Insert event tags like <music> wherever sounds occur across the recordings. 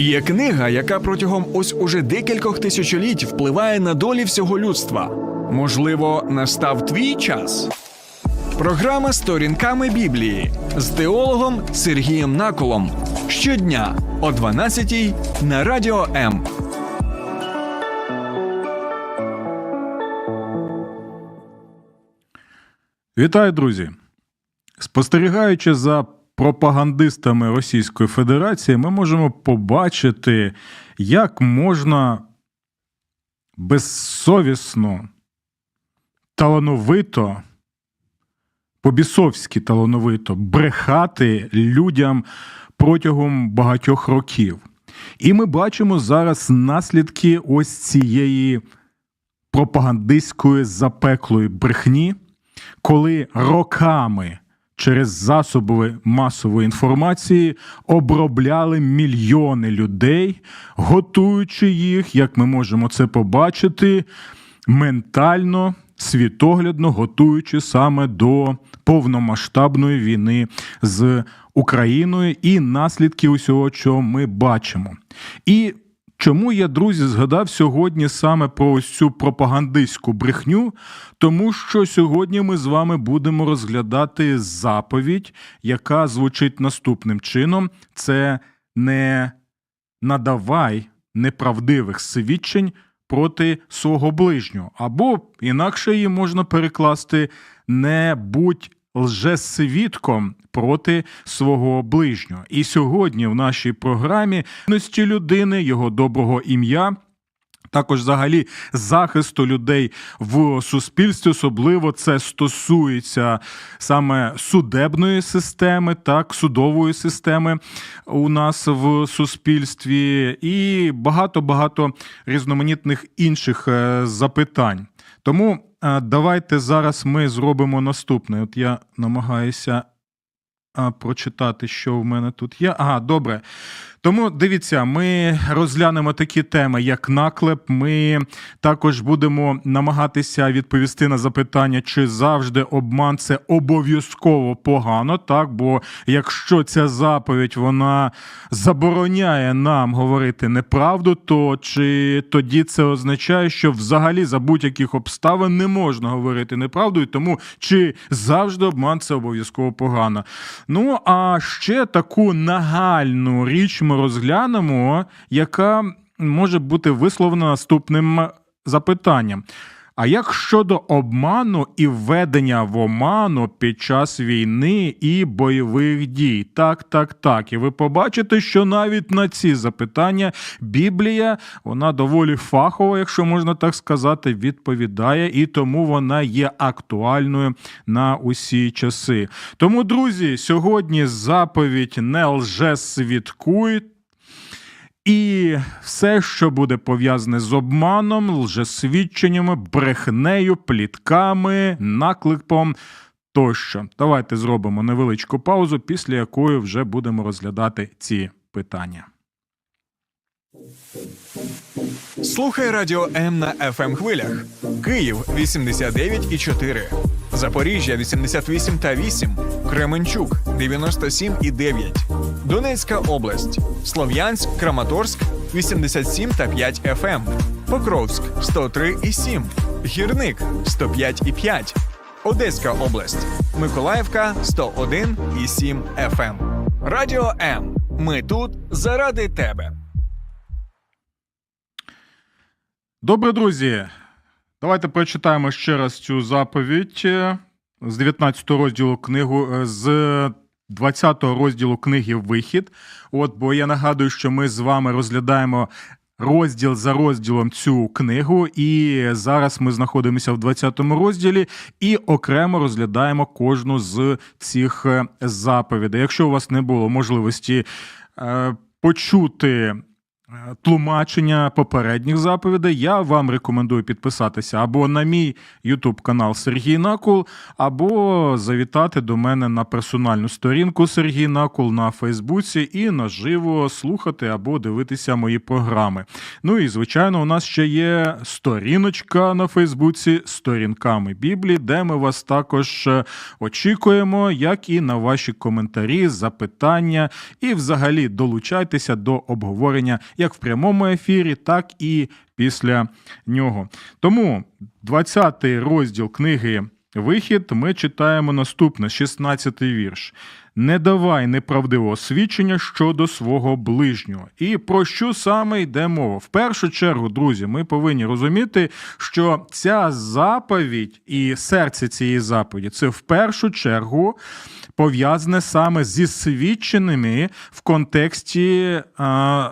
Є книга, яка протягом ось уже декількох тисячоліть впливає на долі всього людства. Можливо, настав твій час? Програма Сторінками Біблії з теологом Сергієм Наколом. Щодня о 12-й на Радіо М. Вітаю, друзі! Спостерігаючи за пропагандистами Російської Федерації, ми можемо побачити, як можна безсовісно, талановито, по-бісовськи талановито брехати людям протягом багатьох років. І ми бачимо зараз наслідки ось цієї пропагандистської запеклої брехні, коли роками через засоби масової інформації обробляли мільйони людей, готуючи їх, як ми можемо це побачити, ментально, світоглядно готуючи саме до повномасштабної війни з Україною і наслідки усього, що ми бачимо. І Чому я, друзі, згадав сьогодні саме про ось цю пропагандистську брехню? Тому що сьогодні ми з вами будемо розглядати заповідь, яка звучить наступним чином: це не надавай неправдивих свідчень проти свого ближнього, або інакше її можна перекласти не будь лжесвідком проти свого ближнього. І сьогодні в нашій програмі «Ності людини, його доброго ім'я. Також, взагалі, захисту людей в суспільстві, особливо це стосується саме судебної системи, так, судової системи у нас в суспільстві, і багато багато різноманітних інших е, запитань. Тому давайте зараз ми зробимо наступне. От я намагаюся прочитати, що в мене тут є. Ага, добре. Тому дивіться, ми розглянемо такі теми, як наклеп. Ми також будемо намагатися відповісти на запитання, чи завжди обман це обов'язково погано, так? Бо якщо ця заповідь вона забороняє нам говорити неправду, то чи тоді це означає, що взагалі за будь-яких обставин не можна говорити неправду, і тому чи завжди обман це обов'язково погано. Ну а ще таку нагальну річ ми розглянемо, яка може бути висловлена наступним запитанням. А як щодо обману і введення в оману під час війни і бойових дій? Так, так, так. І ви побачите, що навіть на ці запитання Біблія, вона доволі фахова, якщо можна так сказати, відповідає, і тому вона є актуальною на усі часи. Тому, друзі, сьогодні заповідь не лжесвідкуй, і все, що буде пов'язане з обманом, лжесвідченнями, брехнею, плітками, накликом тощо. Давайте зробимо невеличку паузу, після якої вже будемо розглядати ці питання. Слухай Радіо М на fm хвилях. Київ 89,4. Запоріжжя 88 та 8. Кременчук 97 і 9. Донецька область. Слов'янськ, Краматорськ 87 та 5 FM. Покровськ 103 і 7. Гірник 105 і 5. Одеська область. Миколаївка 101 і 7 FM. Радіо М. Ми тут заради тебе. Добре, друзі. Давайте прочитаємо ще раз цю заповідь е, з 19 розділу книгу, е, з 20 розділу книги Вихід. От, бо я нагадую, що ми з вами розглядаємо розділ за розділом цю книгу, і зараз ми знаходимося в 20 розділі і окремо розглядаємо кожну з цих е, заповідей. Якщо у вас не було можливості почути тлумачення попередніх заповідей, я вам рекомендую підписатися або на мій YouTube канал Сергій Накул, або завітати до мене на персональну сторінку Сергій Накул на Фейсбуці і наживо слухати або дивитися мої програми. Ну і звичайно, у нас ще є сторіночка на Фейсбуці сторінками Біблії, де ми вас також е, очікуємо, як і на ваші коментарі, запитання, і взагалі долучайтеся до обговорення як в прямому ефірі, так і після нього. Тому 20-й розділ книги. Вихід ми читаємо наступне, 16-й вірш. Не давай неправдивого свідчення щодо свого ближнього. І про що саме йде мова? В першу чергу, друзі, ми повинні розуміти, що ця заповідь і серце цієї заповіді це в першу чергу пов'язане саме зі свідченими в контексті. А,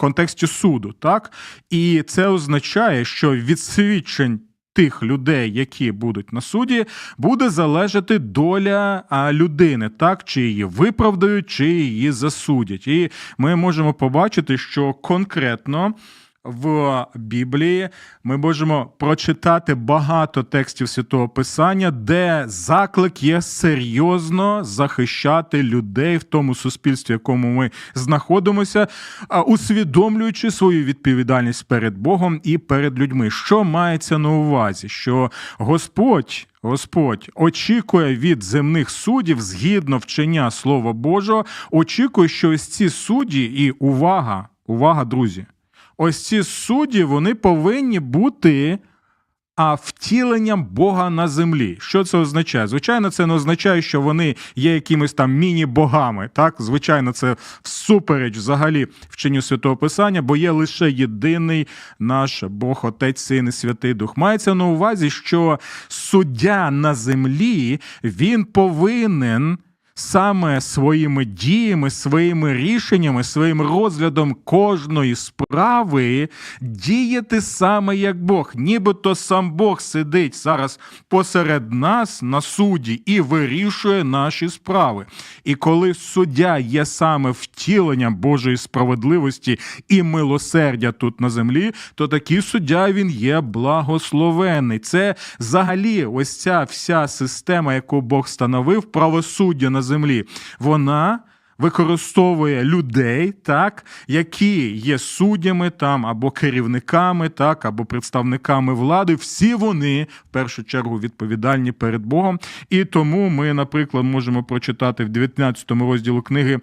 контексті суду, так? І це означає, що від свідчень тих людей, які будуть на суді, буде залежати доля людини, так чи її виправдають, чи її засудять. І ми можемо побачити, що конкретно. В Біблії ми можемо прочитати багато текстів святого Писання, де заклик є серйозно захищати людей в тому суспільстві, в якому ми знаходимося, усвідомлюючи свою відповідальність перед Богом і перед людьми. Що мається на увазі? Що Господь. Господь очікує від земних суддів, згідно вчення Слова Божого, очікує, що ось ці судді, і увага, увага, друзі, ось ці судді вони повинні бути а втіленням Бога на землі. Що це означає? Звичайно, це не означає, що вони є якимись там міні-богами. Так, звичайно, це всупереч взагалі вченню святого Писання, бо є лише єдиний наш Бог, Отець, Син і Святий Дух. Мається на увазі, що суддя на землі він повинен. Саме своїми діями, своїми рішеннями, своїм розглядом кожної справи діяти саме як Бог, нібито сам Бог сидить зараз посеред нас на суді і вирішує наші справи. І коли суддя є саме втіленням Божої справедливості і милосердя тут на землі, то такий суддя він є благословений. Це взагалі ось ця вся система, яку Бог становив, правосуддя на землі, вона. Використовує людей, так, які є суддями там або керівниками, так, або представниками влади. Всі вони в першу чергу відповідальні перед Богом. І тому ми, наприклад, можемо прочитати в 19 розділу книги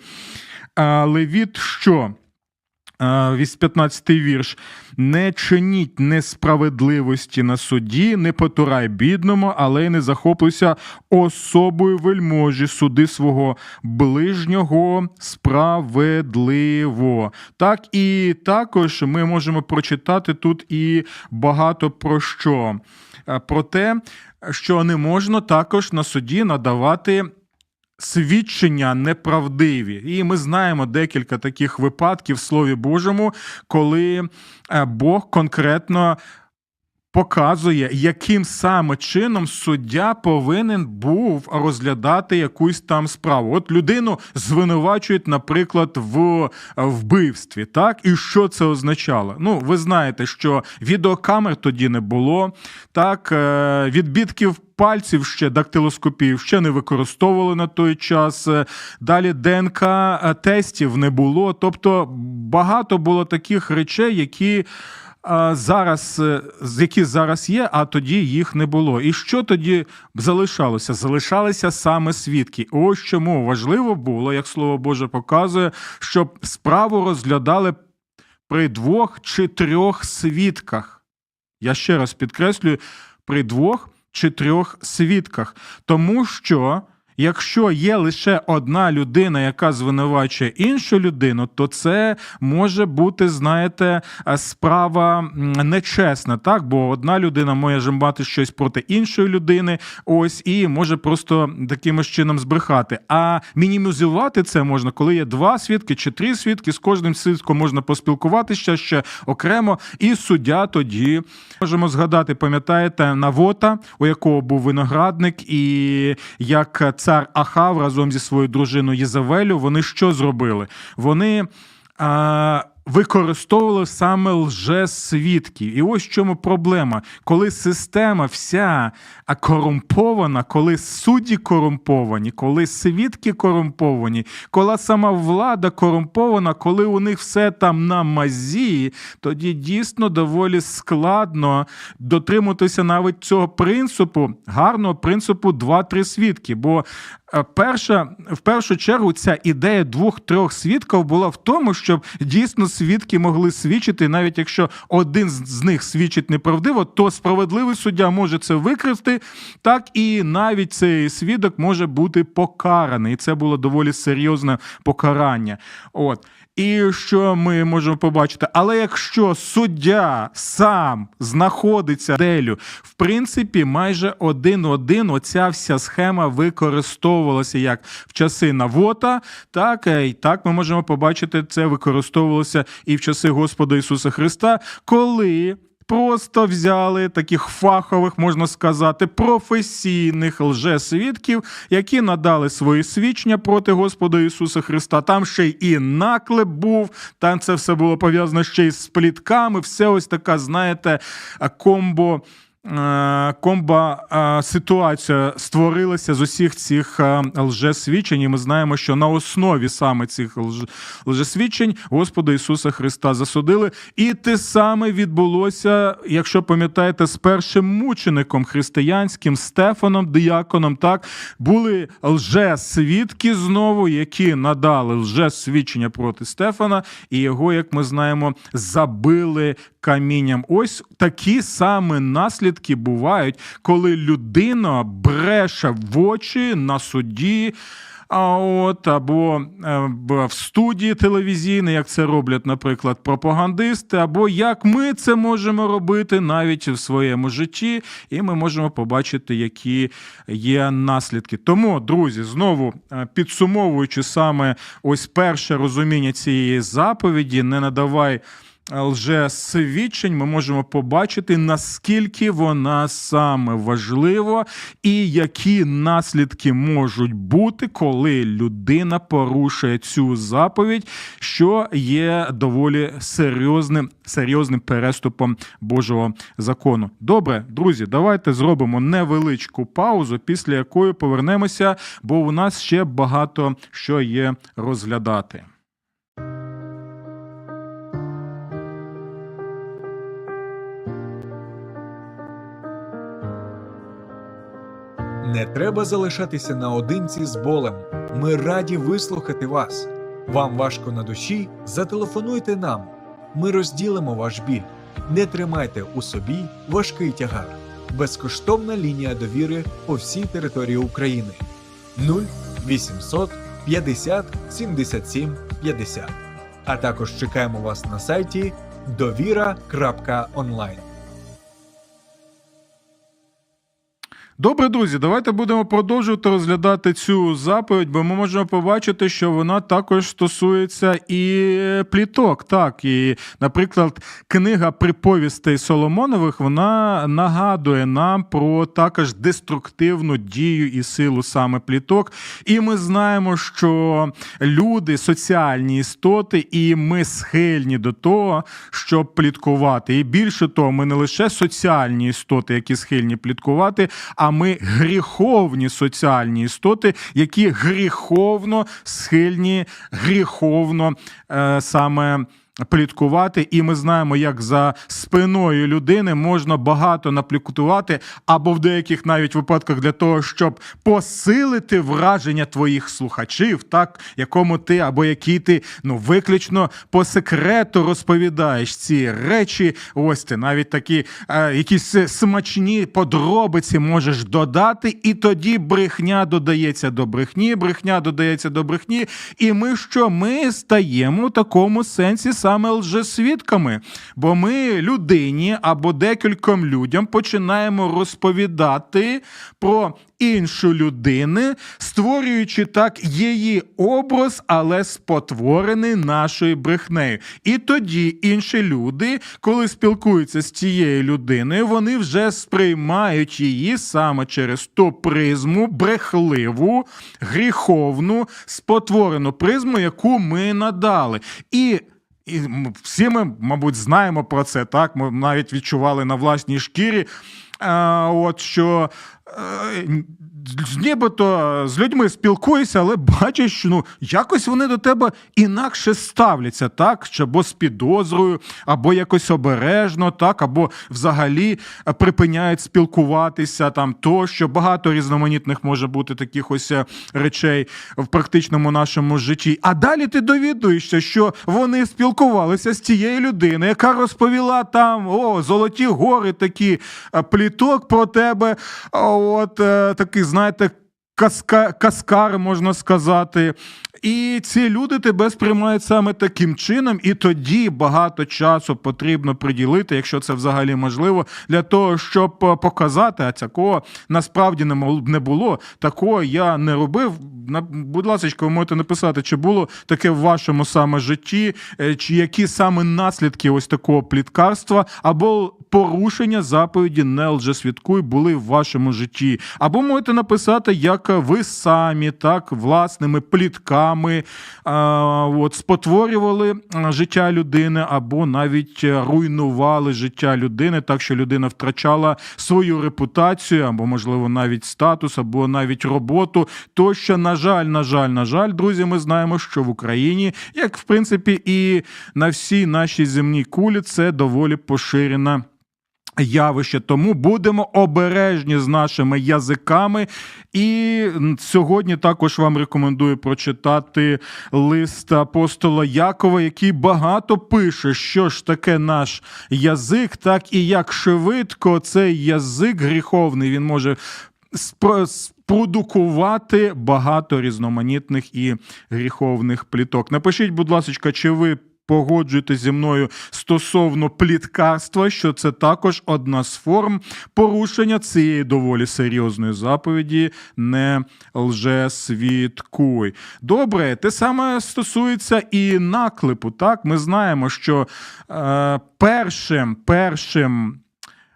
Левіт, що. А, вісь 15 вірш. Не чиніть несправедливості на суді, не потурай бідному, але й не захоплюйся особою вельможі, суди свого ближнього справедливо. Так і також ми можемо прочитати тут і багато про що. Е, Про те, що не можна також на суді надавати свідчення неправдиві. І ми знаємо декілька таких випадків в Слові Божому, коли е, Бог конкретно. Показує, яким саме чином суддя повинен був розглядати якусь там справу. От людину звинувачують, наприклад, в вбивстві. Так, і що це означало? Ну, ви знаєте, що відеокамер тоді не було. Так, е, відбітків пальців ще дактилоскопів ще не використовували на той час. Е, Далі ДНК тестів не було. Тобто багато було таких речей, які. Зараз, е, які зараз є, а тоді їх не було. І що тоді залишалося? Залишалися саме свідки. Ось чому важливо було, як слово Боже показує, щоб справу розглядали при двох чи трьох свідках. Я ще раз підкреслюю, при двох чи трьох свідках. Тому що. Якщо є лише одна людина, яка звинувачує іншу людину, то це може бути, знаєте, е, справа нечесна, так? Бо одна людина може мати щось проти іншої людини, ось і може просто таким чином збрехати. А мінімізувати це можна, коли є два свідки чи три свідки. З кожним свідком можна поспілкуватися ще окремо, і суддя тоді можемо згадати, пам'ятаєте, Навота, у якого був виноградник, і як цар Ахав разом зі своєю дружиною Єзавелю, вони що зробили? Вони використовували саме лжесвідків. І ось в чому проблема. Коли система вся корумпована, коли судді корумповані, коли свідки корумповані, коли сама влада корумпована, коли у них все там на мазі, тоді дійсно доволі складно дотримуватися навіть цього принципу, гарного принципу 2-3 свідки. Бо перша, в першу чергу ця ідея двох-трьох свідків була в тому, щоб дійсно свідки могли свідчити, навіть якщо один з них свідчить неправдиво, то справедливий суддя може це викрити, так і навіть цей свідок може бути покараний. І це було доволі серйозне покарання. От. І що ми можемо побачити? Але якщо суддя сам знаходиться делю, в принципі, майже один-один оця вся схема використовувалася як в часи Навота, так і так ми можемо побачити, це використовувалося і в часи Господа Ісуса Христа, коли. Просто взяли таких фахових, можна сказати, професійних лжесвідків, які надали свої свідчення проти Господа Ісуса Христа. Там ще й і наклеп був, там це все було пов'язано ще й з плітками. Все ось така, знаєте, комбо. Е, Комба е, ситуація створилася з усіх цих е, лжесвідчень, і ми знаємо, що на основі саме цих лжесвідчень Господа Ісуса Христа засудили. І те саме відбулося, якщо пам'ятаєте, з першим мучеником християнським Стефаном, дияконом. Так були лжесвідки знову, які надали лжесвідчення проти Стефана, і його, як ми знаємо, забили камінням. Ось такі саме наслідки бувають, коли людина бреше в очі на суді. А от або е, в студії телевізійній, як це роблять, наприклад, пропагандисти, або як ми це можемо робити навіть в своєму житті, і ми можемо побачити, які є наслідки. Тому, друзі, знову е, підсумовуючи саме ось перше розуміння цієї заповіді, не надавай лжесвідчень, ми можемо побачити, наскільки вона саме важлива і які наслідки можуть бути, коли людина порушує цю заповідь, що є доволі серйозним, серйозним переступом Божого закону. Добре, друзі, давайте зробимо невеличку паузу, після якої повернемося, бо у нас ще багато що є розглядати. Не треба залишатися наодинці з болем. Ми раді вислухати вас. Вам важко на душі? Зателефонуйте нам. Ми розділимо ваш біль. Не тримайте у собі важкий тягар. Безкоштовна лінія довіри по всій території України 0 800 50 77 50. А також чекаємо вас на сайті довіра.онлайн. Добре, друзі, давайте будемо продовжувати розглядати цю заповідь, бо ми можемо побачити, що вона також стосується і пліток. Так, і, наприклад, книга приповістей Соломонових вона нагадує нам про також деструктивну дію і силу саме пліток. І ми знаємо, що люди соціальні істоти, і ми схильні до того, щоб пліткувати. І більше того, ми не лише соціальні істоти, які схильні пліткувати, а ми гріховні соціальні істоти, які гріховно схильні, гріховно е, саме. Пліткувати, і ми знаємо, як за спиною людини можна багато наплікутувати, або в деяких навіть випадках для того, щоб посилити враження твоїх слухачів, так якому ти або які ти ну виключно по секрету розповідаєш ці речі. Ось ти навіть такі е, якісь смачні подробиці можеш додати, і тоді брехня додається до брехні, брехня додається до брехні. І ми що? Ми стаємо в такому сенсі саме лжесвідками, бо ми людині або декільком людям починаємо розповідати про іншу людину, створюючи так її образ, але спотворений нашою брехнею. І тоді інші люди, коли спілкуються з цією людиною, вони вже сприймають її саме через ту призму брехливу, гріховну, спотворену призму, яку ми надали. І І всі ми, мабуть, знаємо про це. Так, ми навіть відчували на власній шкірі. А, от що е, нібито з людьми спілкуєшся, але бачиш, що ну якось вони до тебе інакше ставляться, так чи або з підозрою, або якось обережно, так, або взагалі е, припиняють спілкуватися там тощо. Багато різноманітних може бути таких ось е, речей в практичному нашому житті. А далі ти довідуєшся, що вони спілкувалися з тією людиною, яка розповіла там о, золоті гори, такі е, пліток про тебе. А От е, такий, знаєте, каска, каскар, можна сказати. І ці люди тебе сприймають саме таким чином, і тоді багато часу потрібно приділити, якщо це взагалі можливо, для того, щоб е, показати, а такого насправді не було. Такого я не робив. Будь ласка, ви можете написати, чи було таке в вашому саме житті, е, чи які саме наслідки ось такого пліткарства або порушення заповіді не лжесвідкуй були в вашому житті. Або можете написати, як ви самі так власними плітками а, от, спотворювали життя людини, або навіть е, руйнували життя людини, так що людина втрачала свою репутацію, або, можливо, навіть статус, або навіть роботу. Тощо, на жаль, на жаль, на жаль, друзі, ми знаємо, що в Україні, як в принципі, і на всій нашій земній кулі, це доволі поширена явище. Тому будемо обережні з нашими язиками. І сьогодні також вам рекомендую прочитати лист апостола Якова, який багато пише, що ж таке наш язик, так і як швидко цей язик гріховний він може спро- спродукувати багато різноманітних і гріховних пліток. Напишіть, будь ласка, чи ви погоджуєтесь зі мною стосовно пліткарства, що це також одна з форм порушення цієї доволі серйозної заповіді не лжесвідкуй. Добре, те саме стосується і наклепу. Так, ми знаємо, що е, першим, першим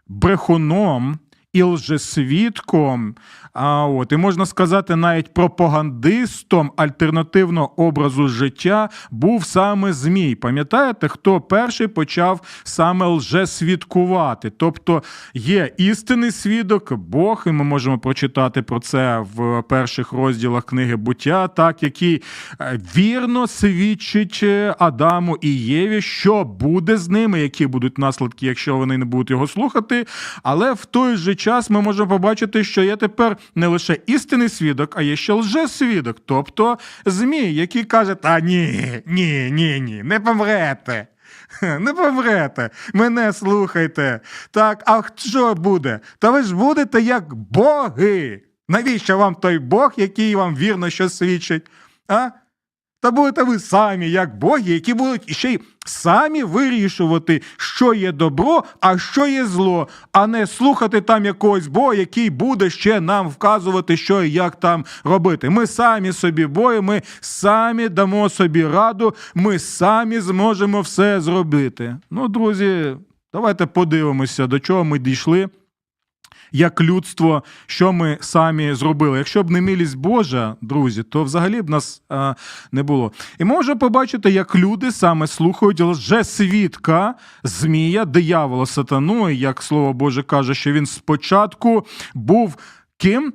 брехуном і лжесвідком, а от і можна сказати, навіть пропагандистом альтернативного образу життя був саме Змій. Пам'ятаєте, хто перший почав саме лжесвідкувати? Тобто є істинний свідок, Бог, і ми можемо прочитати про це в перших розділах книги буття, так який е, вірно свідчить е, Адаму і Єві, що буде з ними, які будуть наслідки, якщо вони не будуть його слухати. Але в той же час ми можемо побачити, що є тепер не лише істинний свідок, а є ще лжесвідок, тобто Змій, який каже: Та ні, ні, ні, ні, не помрете. <laughs> Не помрете, мене слухайте. Так, а що буде? Та ви ж будете як боги. Навіщо вам той Бог, який вам вірно що свідчить? А? Та будете ви самі, як боги, які будуть іще й самі вирішувати, що є добро, а що є зло, а не слухати там якогось бога, який буде ще нам вказувати, що і як там робити. Ми самі собі бої, ми самі дамо собі раду, ми самі зможемо все зробити. Ну, друзі, давайте подивимося, до чого ми дійшли як людство, що ми самі зробили. Якщо б не милість Божа, друзі, то взагалі б нас а, не було. І можна побачити, як люди саме слухають лжесвідка, змія, диявола, сатану, як слово Боже каже, що він спочатку був ким?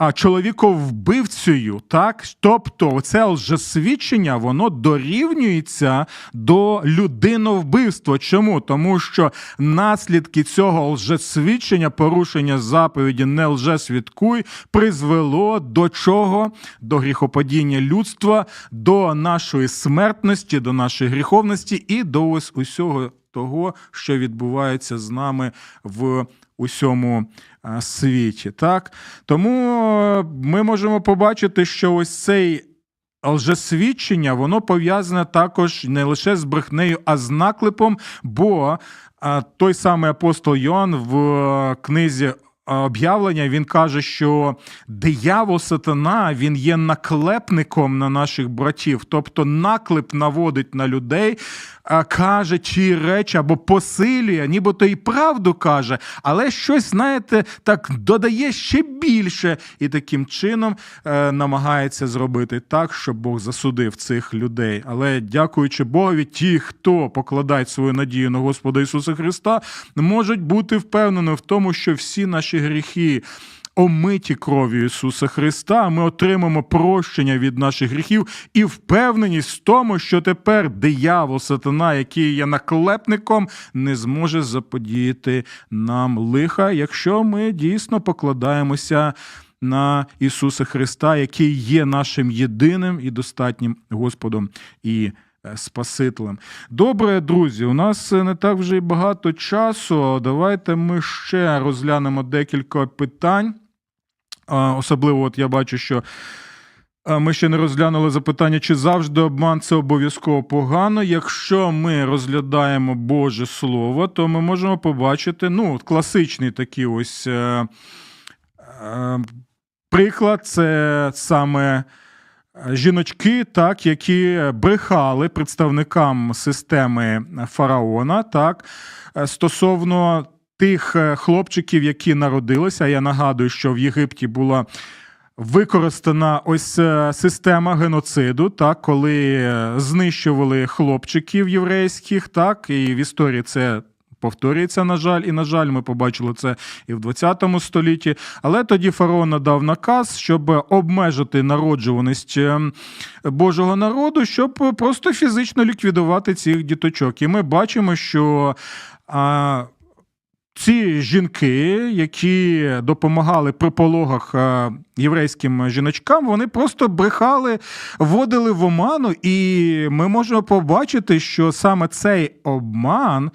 А чоловіковбивцею, так тобто це лжесвідчення, воно дорівнюється до людиновбивства. Чому? Тому що наслідки цього лжесвідчення, порушення заповіді не лжесвідкуй, призвело до чого? До гріхопадіння людства, до нашої смертності, до нашої гріховності і до ось усього того, що відбувається з нами в усьому світі. Так? Тому е, ми можемо побачити, що ось цей лжесвідчення, воно пов'язане також не лише з брехнею, а з наклепом, бо той самий апостол Йоанн в е, книзі е, об'явлення він каже, що диявол сатана він є наклепником на наших братів, тобто наклеп наводить на людей, е, каже ті речі або посилює, нібито і правду каже, але щось, знаєте, так додає ще більше, і таким чином е, намагається зробити так, щоб Бог засудив цих людей. Але дякуючи Богові, ті, хто покладають свою надію на Господа Ісуса Христа, можуть бути впевнені в тому, що всі наші гріхи. Омиті кров'ю Ісуса Христа, ми отримаємо прощення від наших гріхів і впевненість в тому, що тепер диявол, сатана, який є наклепником, не зможе заподіяти нам лиха, якщо ми дійсно покладаємося на Ісуса Христа, який є нашим єдиним і достатнім Господом і Спасителем. Добре, друзі, у нас е, не так вже й багато часу. Давайте ми ще розглянемо декілька питань. Особливо, от я бачу, що ми ще не розглянули запитання, чи завжди обман це обов'язково погано. Якщо ми розглядаємо Боже Слово, то ми можемо побачити ну, класичний такий ось е, е, приклад це саме. Жіночки, так, які брехали представникам системи фараона, так, стосовно тих е, хлопчиків, які народилися. Я нагадую, що в Єгипті була використана ось е, система геноциду, так, коли е, знищували хлопчиків єврейських, так, і в історії це. Повторюється, на жаль, і на жаль, ми побачили це і в 20 столітті. Але тоді фараон надав наказ, щоб обмежити народжуваність е, Божого народу, щоб просто фізично ліквідувати цих діточок. І ми бачимо, що а, ці жінки, які допомагали при пологах е, єврейським жіночкам, вони просто брехали, вводили в оману, і ми можемо побачити, що саме цей обман.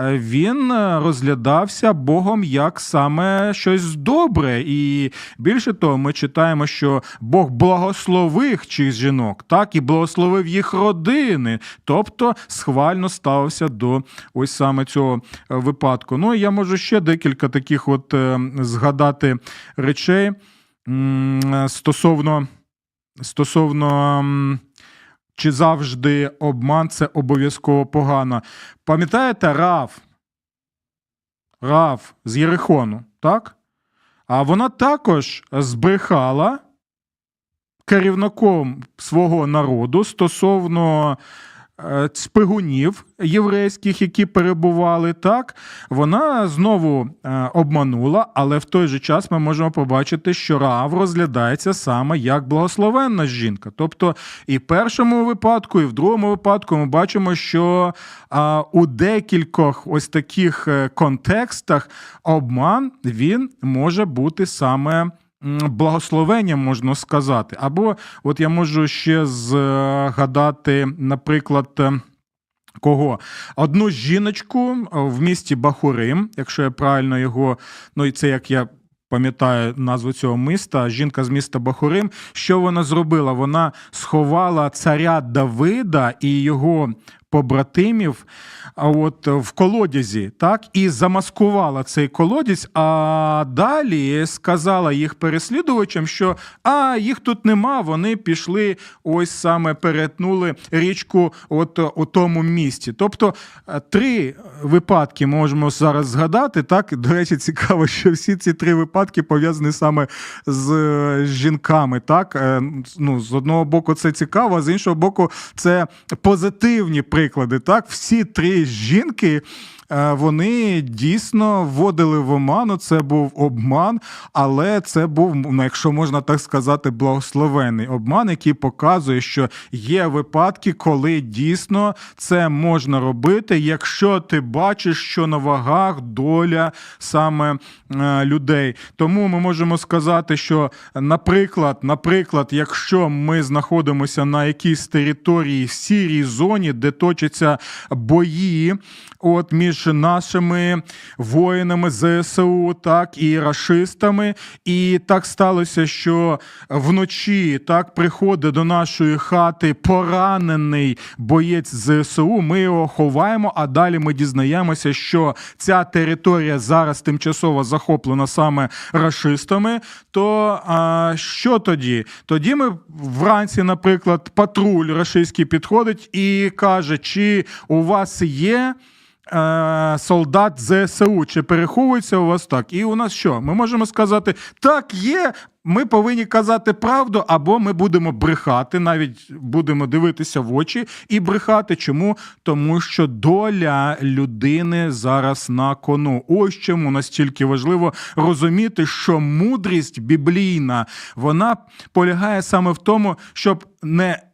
Е, Він е, розглядався Богом як саме щось добре, і більше того, ми читаємо, що Бог благословив цих жінок, так і благословив їх родини, тобто схвально ставився до ось саме цього е, випадку. Ну і я можу ще декілька таких от згадати речей стосовно, стосовно. Чи завжди обман це обов'язково погано? Пам'ятаєте Рав? Рав з Єрихону, так? А вона також збрехала керівником свого народу стосовно е, шпигунів єврейських, які перебували так, вона знову е, обманула, але в той же час ми можемо побачити, що Раав розглядається саме як благословенна жінка. Тобто і в першому випадку, і в другому випадку ми бачимо, що у декількох ось таких е, контекстах обман він може бути саме. М, Благословенням можна сказати. Або от я можу ще згадати, наприклад, е, Кого? Одну жіночку е, в місті Бахурим, якщо я правильно його, ну і це як я пам'ятаю назву цього міста, жінка з міста Бахурим. Що вона зробила? Вона сховала царя Давида і його побратимів от в колодязі, так, і замаскувала цей колодязь, а далі сказала їх переслідувачам, що а їх тут нема, вони пішли ось саме перетнули річку от у тому місті. Тобто е, три випадки можемо зараз згадати. Так, до речі, цікаво, що всі ці три випадки пов'язані саме з е, жінками. Так, Е, ну з одного боку, це цікаво, а з іншого боку, це позитивні приклади. Так, всі три жінки. Е, Вони дійсно вводили в оману, це був обман, але це був, ну, якщо можна так сказати, благословений обман, який показує, що є випадки, коли дійсно це можна робити, якщо ти бачиш, що на вагах доля саме е, людей. Тому ми можемо сказати, що, наприклад, наприклад, якщо ми знаходимося на якійсь території в сірій зоні, де точаться бої от між нашими воїнами ЗСУ, так і рашистами. І так сталося, що вночі так приходить до нашої хати поранений боєць ЗСУ. Ми його ховаємо, а далі ми дізнаємося, що ця територія зараз тимчасово захоплена саме рашистами. То а, що тоді? Тоді ми вранці, наприклад, патруль рашистський підходить і каже, чи у вас є. Е, Солдат ЗСУ, чи переховується у вас так? І у нас що? Ми можемо сказати, так, є. Ми повинні казати правду, або ми будемо брехати, навіть будемо дивитися в очі і брехати. Чому? Тому що доля людини зараз на кону. Ось чому настільки важливо розуміти, що мудрість біблійна вона полягає саме в тому, щоб не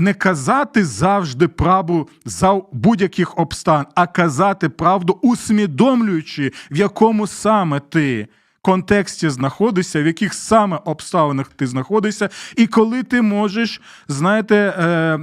не казати завжди правду за будь-яких обстан, а казати правду, усвідомлюючи, в якому саме ти контексті знаходишся, в яких саме обставинах ти знаходишся, і коли ти можеш, знаєте, е,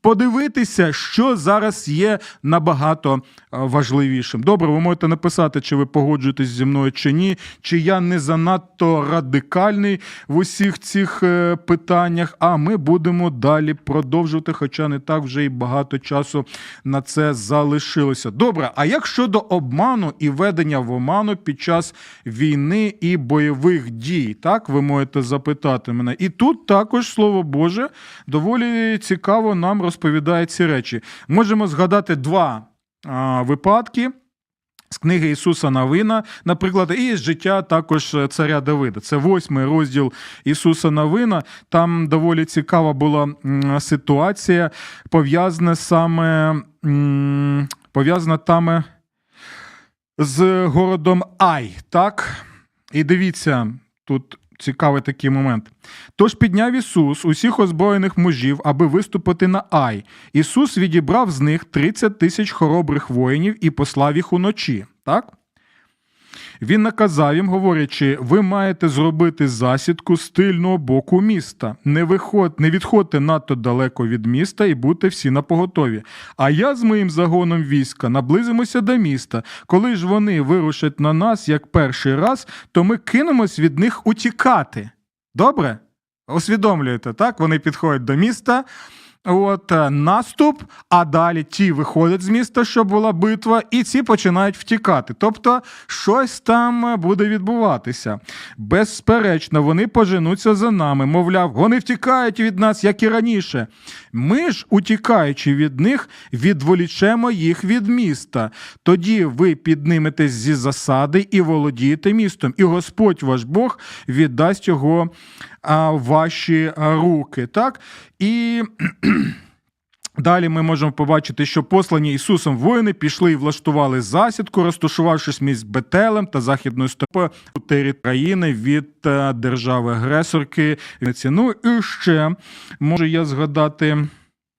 подивитися, що зараз є набагато е, важливішим. Добре, ви можете написати, чи ви погоджуєтесь зі мною чи ні, чи я не занадто радикальний в усіх цих е, питаннях. А ми будемо далі продовжувати, хоча не так вже і багато часу на це залишилося. Добре, а як щодо обману і ведення в оману під час війни і бойових дій? Так, ви можете запитати мене. І тут також слово Боже доволі цікаво нам розповідає ці речі. Можемо згадати два а, випадки. З книги Ісуса Навина, наприклад, і з життя також царя Давида. Це восьмий розділ Ісуса Навина. Там доволі цікава була ситуація, пов'язана саме пов'язана там з городом Ай. Так? І дивіться, тут цікавий такий момент. Тож підняв Ісус усіх озброєних мужів, аби виступити на Ай. Ісус відібрав з них 30 тисяч хоробрих воїнів і послав їх уночі. Так? Він наказав їм, говорячи, ви маєте зробити засідку з тильного боку міста. Не, виход, не відходьте надто далеко від міста і будьте всі на поготові. А я з моїм загоном війська наблизимося до міста. Коли ж вони вирушать на нас як перший раз, то ми кинемось від них утікати. Добре? Усвідомлюєте, так? Вони підходять до міста. От е, наступ, а далі ті виходять з міста, щоб була битва, і ці починають втікати. Тобто щось там е, буде відбуватися. Безперечно, вони поженуться за нами. Мовляв, вони втікають від нас, як і раніше. Ми ж, утікаючи від них, відволічемо їх від міста. Тоді ви підниметесь зі засади і володієте містом, і Господь ваш Бог віддасть його ваші руки. Так? І <clears throat> Далі ми можемо побачити, що послані Ісусом воїни пішли і влаштували засідку, розташувавшись між Бетелем та західною стопою території країни від е, держави агресорки. Ну і ще можу я згадати